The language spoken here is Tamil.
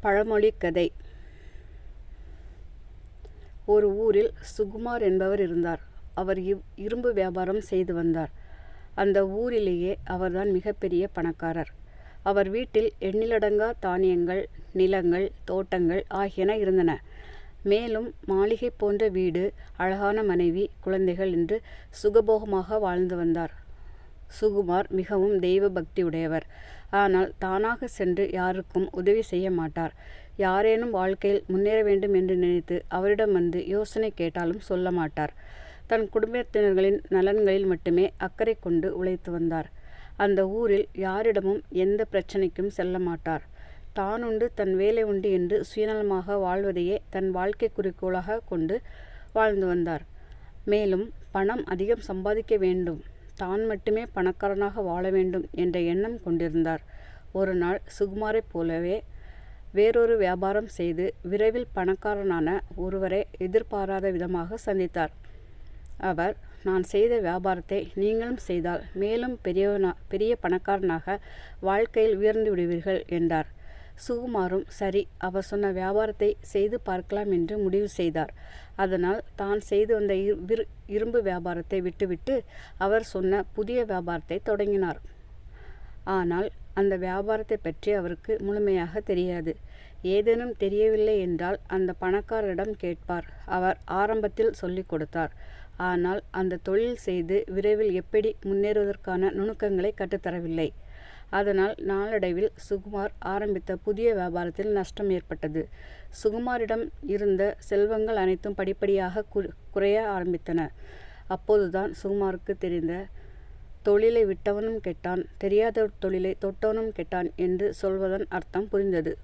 பழமொழி கதை. ஒரு ஊரில் சுகுமார் என்பவர் இருந்தார். அவர் இவ் இரும்பு வியாபாரம் செய்து வந்தார். அந்த ஊரிலேயே அவர்தான் மிகப்பெரிய பணக்காரர். அவர் வீட்டில் எண்ணிலடங்கா தானியங்கள் நிலங்கள் தோட்டங்கள் ஆகியன இருந்தன. மேலும் மாளிகை போன்ற வீடு அழகான மனைவி குழந்தைகள் என்று சுகபோகமாக வாழ்ந்து வந்தார். சுகுமார் மிகவும் தெய்வ பக்தி உடையவர் ஆனால் தானாக சென்று யாருக்கும் உதவி செய்ய மாட்டார். யாரேனும் வாழ்க்கையில் முன்னேற வேண்டும் என்று நினைத்து அவரிடம் வந்து யோசனை கேட்டாலும் சொல்ல மாட்டார். தன் குடும்பத்தினர்களின் நலன்களில் மட்டுமே அக்கறை கொண்டு உழைத்து வந்தார். அந்த ஊரில் யாரிடமும் எந்த பிரச்சனைக்கும் செல்ல மாட்டார். தான் உண்டு தன் வேலை உண்டு என்று சுயநலமாக வாழ்வதையே தன் வாழ்க்கை குறிக்கோளாக கொண்டு வாழ்ந்து வந்தார். மேலும் பணம் அதிகம் சம்பாதிக்க வேண்டும். தான் மட்டுமே பணக்காரனாக வாழ வேண்டும் என்ற எண்ணம் கொண்டிருந்தார். ஒரு நாள் சுகுமாரைப் போலவே வேறொரு வியாபாரம் செய்து விரைவில் பணக்காரனான ஒருவரை எதிர்பாராத விதமாக சந்தித்தார். அவர் நான் செய்த வியாபாரத்தை நீங்களும் செய்தால் மேலும் பெரியவனா பெரிய பணக்காரனாக வாழ்க்கையில் உயர்ந்து விடுவீர்கள் என்றார். சுகுமாரும் சரி அவர் சொன்ன வியாபாரத்தை செய்து பார்க்கலாம் என்று முடிவு செய்தார். அதனால் தான் செய்து வந்த இரு இரும்பு வியாபாரத்தை விட்டுவிட்டு அவர் சொன்ன புதிய வியாபாரத்தை தொடங்கினார். ஆனால் அந்த வியாபாரத்தை பற்றி அவருக்கு முழுமையாக தெரியாது. ஏதேனும் தெரியவில்லை என்றால் அந்த பணக்காரரிடம் கேட்பார். அவர் ஆரம்பத்தில் சொல்லிக் கொடுத்தார். ஆனால் அந்த தொழில் செய்து விரைவில் எப்படி முன்னேறுவதற்கான நுணுக்கங்களை கற்றுத்தரவில்லை. அதனால் நாளடைவில் சுகுமார் ஆரம்பித்த புதிய வியாபாரத்தில் நஷ்டம் ஏற்பட்டது. சுகுமாரிடம் இருந்த செல்வங்கள் அனைத்தும் படிப்படியாக குறைய ஆரம்பித்தன. அப்போதுதான் சுகுமாருக்கு தெரிந்த தொழிலை விட்டவனும் கெட்டான் தெரியாத தொழிலை தொட்டவனும் கெட்டான் என்று சொல்வதன் அர்த்தம் புரிந்தது.